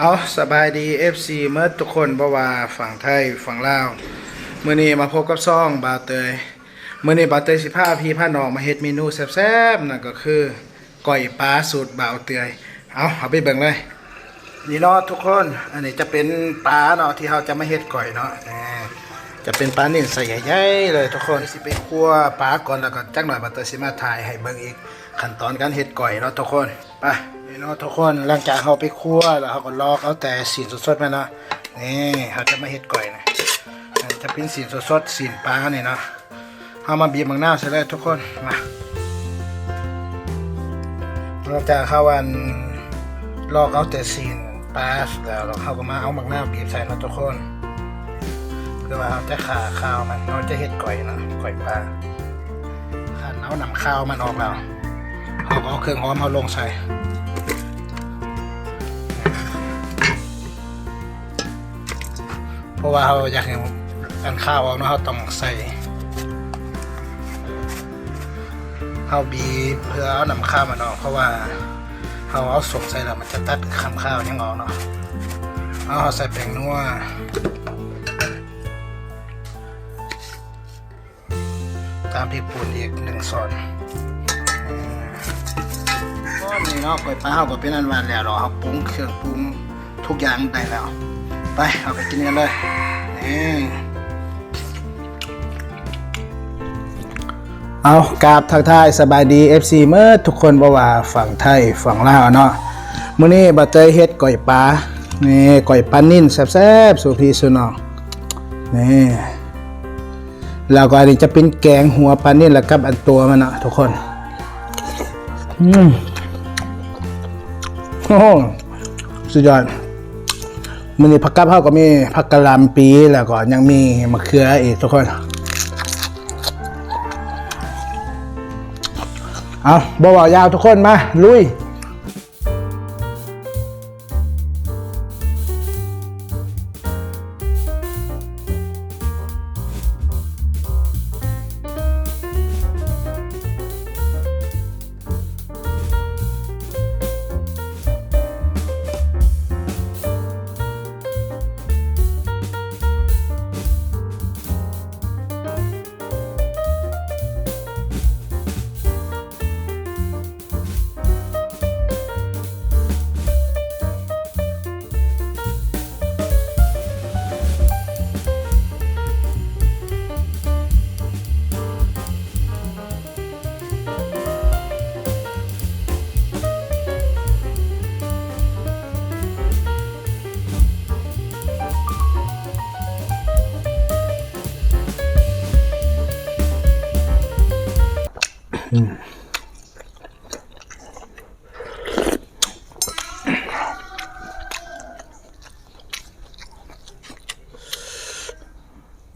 เอาสบายดี FC เมื่อทุกคนบ่ว่าฝั่งไทยฝั่งลาวมื้อนี้มาพบกับซ่องบาวเตยมื้อนี้บาวเตยสิพาพี่พานองมาเฮ็ดเมนูแซ่บๆนั่นก็คือก้อยปลาสูตรบาวเตยเอาเอาไปเบิ่งเลย นี่เนาะทุกคน อันนี้จะเป็นปลาเนาะที่เราจะมาเฮ็ดก่อยเนาะจะเป็นปลานิ่นใส่ใหญ่ๆเลยทุกคนสิไปคั่วปลาก่อนแล้วก็จักหน่อยบาวเตยสิมาถ่ายให้เบิ่งอีกขั้นตอนการเฮ็ดก่อยเนาะทุกคนไป เนาะทุกคนหลังจากเราไปคั่วแล้วเราก็ลอกเอาแต่สีสดๆมาเนาะนี่เราจะมาเฮ็ดก่อยนะอันนี้จะเป็นสีสดๆสีปลาเนี่ยเนาะเอามาบีบมังนาใส่เลยทุกคนมาหลังจากเขาวันลอกเอาแต่ซีปลาแล้วเราเข้าก็มาเอามักหน้าบีบใส่เนะทุกคนเพื่อว่าเราจะขาข้าวมันเราจะเห็ดก่อยเนาะก่อยปลาขันเอานำข้าวมันออกแล้วเราก็เอาเครื่องหอมเอาลงใส่ เพราะว่าเราอยากเห็นอันข้าวออกเนาะเราต้องใส่เอาบีเพื่อเอานำข้าวมันออกเพราะว่าเอาเอาสกใส่แล้วมันจะตัดคำข้าวยังออกเนาะเอาใส่แป้งนัวตามพริกป่นอีกหนึ่งช้อนก็นี่เนาะก๋วยปลาเขาก็เป็นอันวานแล้วเนาเขาปรุงเครื่องปรุงทุกอย่างได้แล้ว ไปเอาไปกินกันเลยนี่เอากราบทักทายสบายดี FC เมื่อทุกคนบ่ว่าฝั่งไทยฝั่งลาวเนาะมื้อนี้บ่เตยเฮ็ดก๋อยปลานี่ก๋อยปลานิ่นแซ่บๆสู่พี่สู่น้องนี่แล้วก็อันนี้จะเป็นแกงหัวปลานิ่นแล้วกับอันตัวมันเนาะทุกคนอืมโอ้โหสุดยอด มันนี่ผักกาดเผาก็มีผักกะหล่ำปีแล้วก็ยังมีมะเขืออีกทุกคนเอาบ่าวยาวทุกคนมาลุย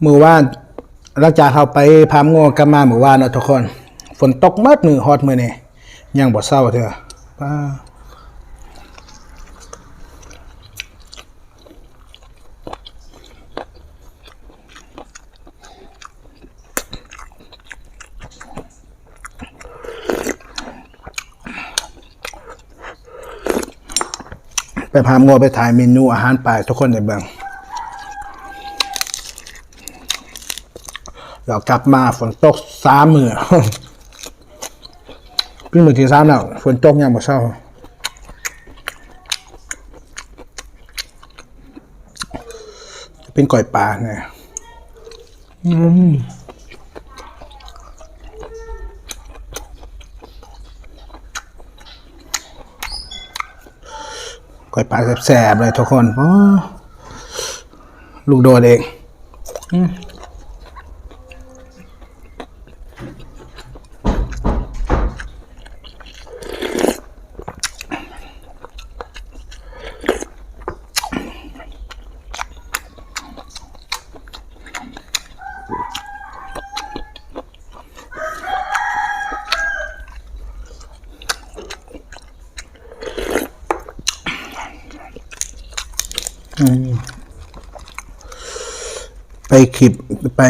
มือว่านหลังจากเขาไปพามงัวกลับมามือว่านเนาะทุกคน ฝนตกมากมือฮอตมือนี่ยังบ่เศร้าเถอะป้าไปพามงัวไปถ่ายเมนูอาหารป่าให้ทุกคนได้เบิ่ง เรากลับมาฝนตกสามมือพี่มือที่สามแล้วฝนตกยังบ่เศร้าเป็นก่อยปลาเนี่ยก่อยปลาแสบๆเลยทุกคนลูกโดดเอง ไปขีบไป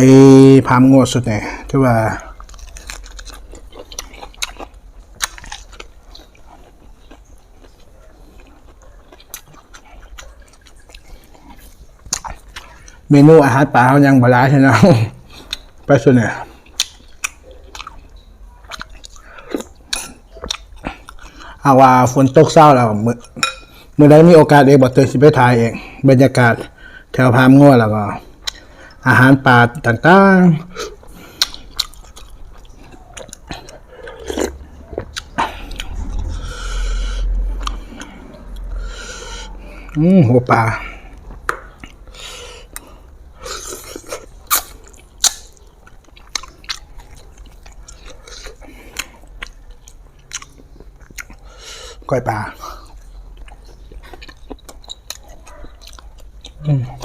พามงวดสุดเนี่ยที่ว่า เมนูอาหารป่าเขายังบลาใช่ไหมไปสุดเนี่ยเอาว่าฝนตกเศร้าแล้วมือ เมื่อใดมีโอกาสเองบอกเตยสิไปถ่ายเองบรรยากาศแถวพามงัวแล้วก็ อาหารป่าต่างๆ อืมหัวปลาก้อยปลา Mm-hmm.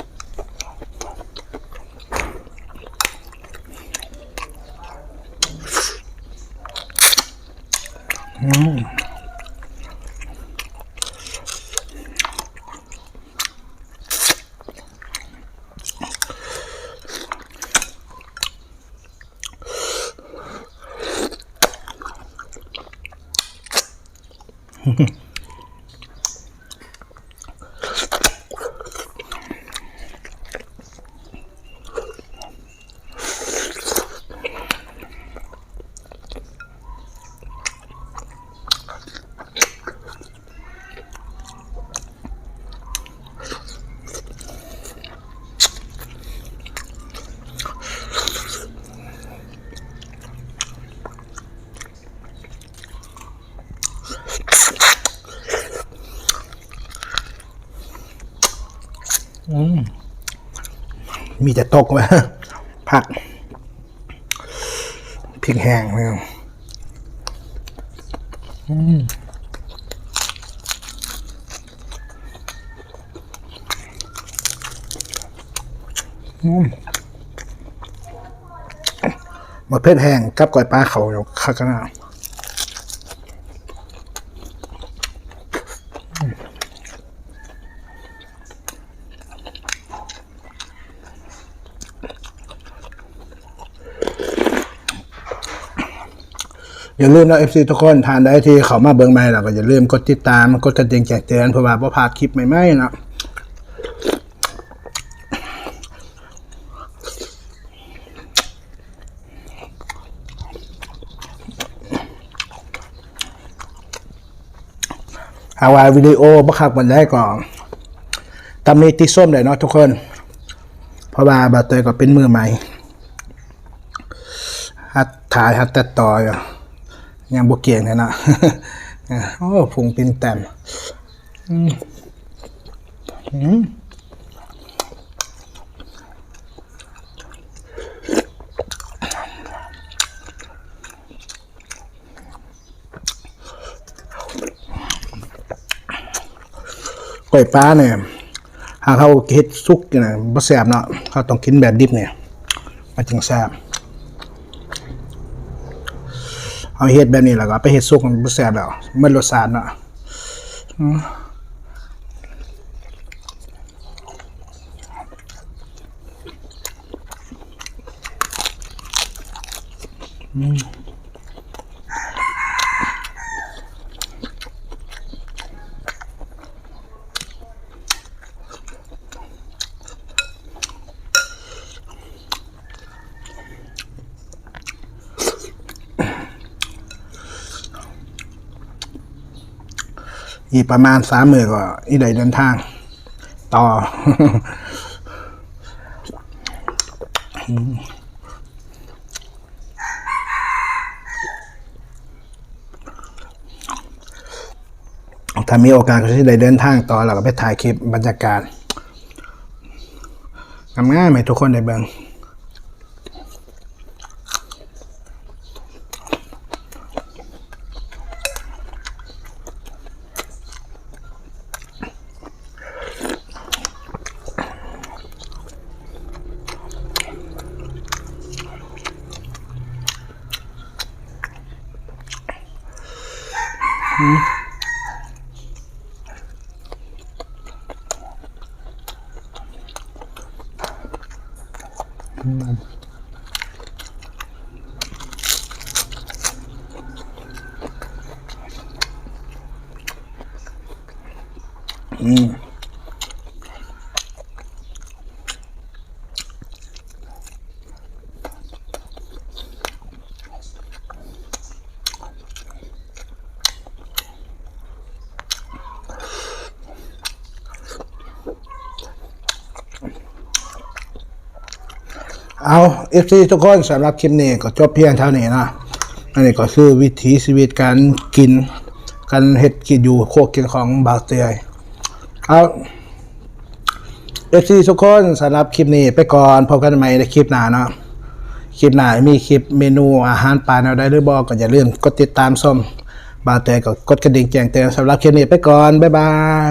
มีแต่ตกมาผักพริกแห้งนะครับอืมมาเผ็ดแห้งกับก้อยปลาเขาอยู่ข้างหน้า อย่าลืมนะเอฟซีทุกคนทานได้ที่เขามาเบิ่งใหม่แล้วก็อย่าลืมกดติดตามกดกระดิ่งแจ้งเตือนเพื่อว่าบ่พลาดคลิปใหม่ๆนะเอาไว้วิดีโอบักคักมันได้ก่อนตำนี้ติส้มเลยเนาะทุกคน เพราะว่าบาเตยก็เป็นมือใหม่ฮัดถ่ายฮัดตัดต่ออยู่ ยังบวเกียงเลยนะโอ้พุงปินแต้มอืมกล้วยปลาเนี่ยหากเขาเฮ็ดสุกเนี่ยบ่แซ่บเนาะเขาต้องกินแบบดิบเนี่ยมันจึงแซ่บ เอาเฮ็ดแบบนี้แล้วก็ไปเฮ็ดซุกมันบ่แซ่บแล้วมันรสชาติเนาะอืม อีกประมาณสามหมื้อก็อีได้เดินทาง ต่อ ถ้ามีโอกาสก็จะได้เดินทางต่อแล้วก็ไปถ่ายคลิปบรรยากาศงามๆให้ทุกคนได้เบิ่ง อืม เอาเอฟซีทุกคนสำหรับคลิปนี้ก็จบเพียงเท่านี้นะอันนี้ก็คือวิถีชีวิตการกิน การเฮ็ดกินอยู่โคกกินของบาเตยเอาเอฟซีทุกคนสำหรับคลิปนี้ไปก่อนพบกันใหม่ในคลิปหน้าเนาะคลิปหน้ามีคลิปเมนูอาหารป่าแนวใดหรือบอกก็อย่าลืมกดติดตามส้มบาเตยก็กดกระดิ่งแจ้งเตือนสำหรับคลิปนี้ไปก่อนบ๊ายบาย